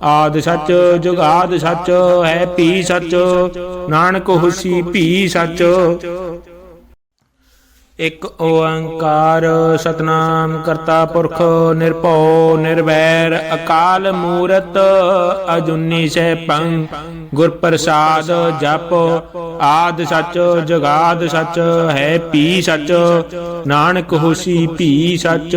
ਆਦ ਸੱਚ ਜੁਗਾਦ ਸੱਚ, ਹੈ ਭੀ ਸੱਚ, ਨਾਨਕ ਹੋਸੀ ਭੀ ਸੱਚ। ਇਕ ਓੰਕਾਰ ਸਤਨਾਮ ਕਰਤਾ ਪੁਰਖ ਨਿਰਭਉ ਨਿਰਵੈਰ, ਅਕਾਲ ਮੂਰਤ ਅਜੂਨੀ ਸੈਭੰ ਗੁਰ ਪ੍ਰਸਾਦ ਜਪ, ਆਦ ਸੱਚ ਜੁਗਾਦ ਸੱਚ, ਹੈ ਪੀ ਸੱਚ, ਨਾਨਕ ਹੋਸੀ ਭੀ ਸੱਚ।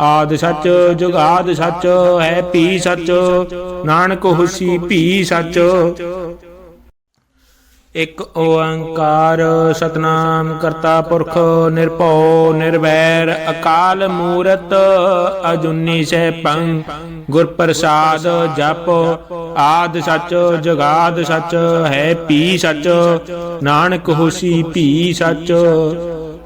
ਆਦ ਸੱਚ ਜੁਗਾਦ ਸੱਚ ਹੈ ਭੀ ਸੱਚ, ਨਾਨਕ ਹੋਸੀ ਭੀ ਸੱਚ। ਇਕ ਓੰਕਾਰ ਸਤਨਾਮ ਕਰਤਾ ਪੁਰਖ ਨਿਰਭਉ ਨਿਰਵੈਰ, ਅਕਾਲ ਮੂਰਤ ਅਜੂਨੀ ਸੈਭੰ ਗੁਰ ਪ੍ਰਸਾਦ ਜਪ, ਆਦ ਸੱਚ ਜੁਗਾਦ ਸੱਚ ਹੈ ਪੀ ਸੱਚ, ਨਾਨਕ ਹੋਸੀ ਭੀ ਸੱਚ।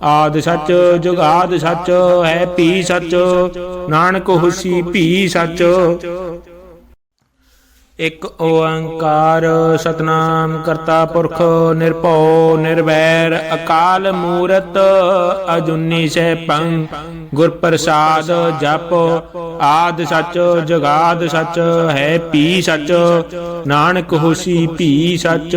ਆਦ ਸੱਚ ਜੁਗਾਦ ਸੱਚ, ਹੈ ਭੀ ਸੱਚ, ਨਾਨਕ ਹੋਸੀ ਭੀ ਸੱਚ। ਇਕ ਓੰਕਾਰ ਸਤਨਾਮ ਕਰਤਾ ਪੁਰਖ, ਨਿਰਭਉ, ਨਿਰਵੈਰ, ਅਕਾਲ ਮੂਰਤ, ਅਜੂਨੀ ਸੈਭੰ ਗੁਰ ਪ੍ਰਸਾਦ ਜਪ, ਆਦ ਸੱਚ ਜਗਾਦ ਸੱਚ, ਹੈ ਭੀ ਸੱਚ, ਨਾਨਕ ਹੋਸੀ ਭੀ ਸੱਚ।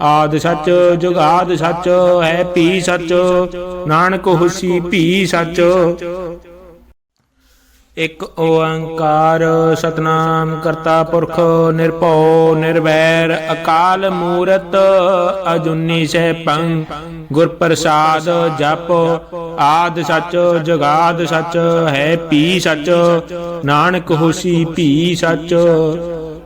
ਆਦ ਸੱਚ ਜੁਗਾਦ ਸੱਚ ਹੈ ਭੀ ਸੱਚ, ਨਾਨਕ ਹੋਸੀ ਭੀ ਸੱਚ। ਇਕ ਓੰਕਾਰ ਸਤਨਾਮ ਕਰਤਾ ਪੁਰਖ ਨਿਰਭਉ ਨਿਰਵੈਰ, ਅਕਾਲ ਮੂਰਤ ਅਜੂਨੀ ਸੈਭੰ। ਗੁਰ ਪ੍ਰਸਾਦ ਜਪ, ਆਦ ਸਚ ਜੁਗਾਦ ਸਚ ਹੈ ਪੀ ਸਚ, ਨਾਨਕ ਹੋਸੀ ਭੀ ਸਚ।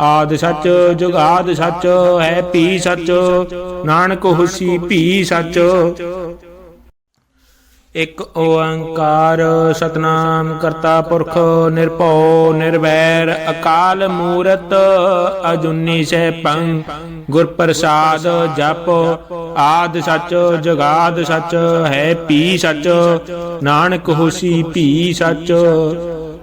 ਆਦ ਸੱਚ ਜੁਗਾਦ ਸੱਚ ਹੈ ਭੀ ਸੱਚ, ਨਾਨਕ ਹੋਸੀ ਭੀ ਸੱਚ। ਇਕ ਓੰਕਾਰ ਸਤਨਾਮ ਕਰਤਾ ਪੁਰਖ ਨਿਰਭਉ ਨਿਰਵੈਰ, ਅਕਾਲ ਮੂਰਤ ਅਜੂਨੀ ਸੈਭੰ ਗੁਰ ਪ੍ਰਸਾਦ ਜਪ, ਆਦ ਸੱਚ ਜੁਗਾਦ ਸੱਚ ਹੈ ਪੀ ਸੱਚ, ਨਾਨਕ ਹੋਸੀ ਭੀ ਸੱਚ।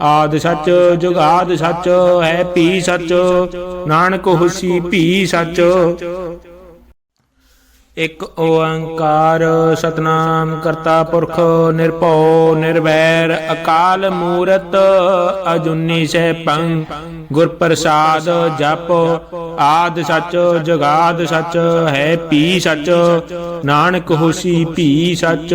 ਆਦ ਸੱਚ ਜੁਗਾਦ ਸੱਚ ਹੈ ਭੀ ਸੱਚ, ਨਾਨਕ ਹੋਸੀ ਭੀ ਸੱਚ। ਇੱਕ ਓੰਕਾਰ ਸਤਨਾਮ ਕਰਤਾ ਪੁਰਖ ਨਿਰਭਉ ਨਿਰਵੈਰ, ਅਕਾਲ ਮੂਰਤ ਅਜੁਨੀ ਸੈਭੰ। ਗੁਰ ਪ੍ਰਸਾਦ ਜਪ, ਆਦ ਸਚ ਜੁਗਾਦ ਸਚ ਹੈ ਪੀ ਸਚ, ਨਾਨਕ ਹੋਸੀ ਭੀ ਸਚ।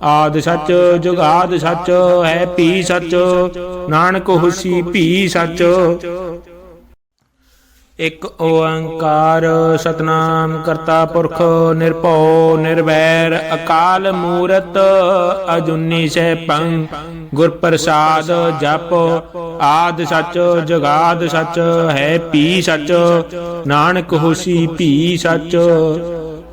ਆਦ ਸੱਚ ਜੁਗਾਦ ਸੱਚ, ਹੈ ਭੀ ਸੱਚ, ਨਾਨਕ ਹੋਸੀ ਪੀ ਸੱਚ। ਇੱਕ ਓੰਕਾਰ ਸਤਨਾਮ ਕਰਤਾ ਪੁਰਖ ਨਿਰਭਉ ਨਿਰਵੈਰ, ਅਕਾਲ ਮੂਰਤ ਅਜੁਨੀ ਸੈਭੰ ਗੁਰ ਪ੍ਰਸਾਦ ਜਪ, ਆਦ ਸੱਚ ਜੁਗਾਦ ਸੱਚ, ਹੈ ਪੀ ਸੱਚ, ਨਾਨਕ ਹੋਸੀ ਭੀ ਸੱਚ।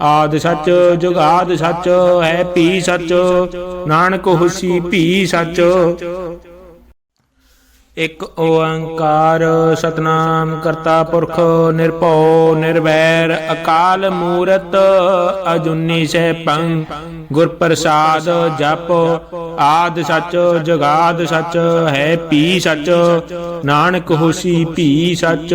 ਆਦ ਸੱਚ ਜੁਗਾਦ ਸੱਚ ਹੈ ਭੀ ਸੱਚ, ਨਾਨਕ ਹੋਸੀ ਭੀ ਸੱਚ। ਇਕ ਓੰਕਾਰ ਸਤਨਾਮ ਕਰਤਾ ਪੁਰਖ ਨਿਰਭਉ ਨਿਰਵੈਰ, ਅਕਾਲ ਮੂਰਤ ਅਜੂਨੀ ਸੈਭੰ। ਗੁਰ ਪ੍ਰਸਾਦ ਜਪ, ਆਦ ਸਚ ਜਗਾਦ ਸਚ ਹੈ ਪੀ ਸਚ, ਨਾਨਕ ਹੋਸੀ ਭੀ ਸਚ।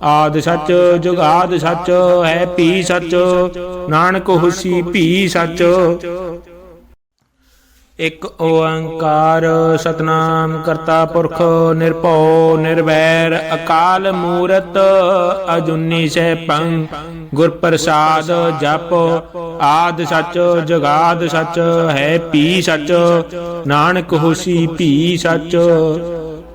ਆਦ ਸੱਚ ਜੁਗਾਦ ਸੱਚ, ਹੈ ਭੀ ਸੱਚ, ਨਾਨਕ ਹੋਸੀ ਭੀ ਸੱਚ। ਇਕ ਓੰਕਾਰ ਸਤਨਾਮ ਕਰਤਾ ਪੁਰਖ, ਨਿਰਭਉ, ਨਿਰਵੈਰ, ਅਕਾਲ ਮੂਰਤ, ਅਜੂਨੀ ਸੈਭੰ ਗੁਰ ਪ੍ਰਸਾਦ ਜਪ, ਆਦ ਸੱਚ ਜੁਗਾਦ ਸੱਚ, ਹੈ ਪੀ ਸੱਚ, ਨਾਨਕ ਹੋਸੀ ਭੀ ਸੱਚ।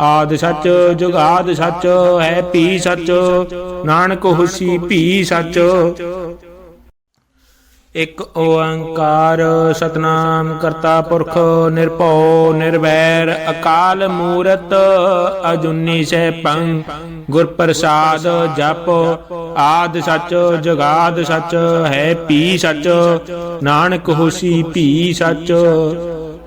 ਆਦ ਸੱਚ ਜੁਗਾਦ ਸੱਚ ਹੈ ਭੀ ਸੱਚ, ਨਾਨਕ ਹੋਸੀ ਭੀ ਸੱਚ। ਇਕ ਓੰਕਾਰ ਸਤਨਾਮ ਕਰਤਾ ਪੁਰਖ ਨਿਰਭਉ ਨਿਰਵੈਰ, ਅਕਾਲ ਮੂਰਤ ਅਜੂਨੀ ਸੈਭੰ ਗੁਰ ਪ੍ਰਸਾਦ ਜਪ, ਆਦ ਸੱਚ ਜੁਗਾਦ ਸੱਚ ਹੈ ਪੀ ਸੱਚ, ਨਾਨਕ ਹੋਸੀ ਭੀ ਸੱਚ।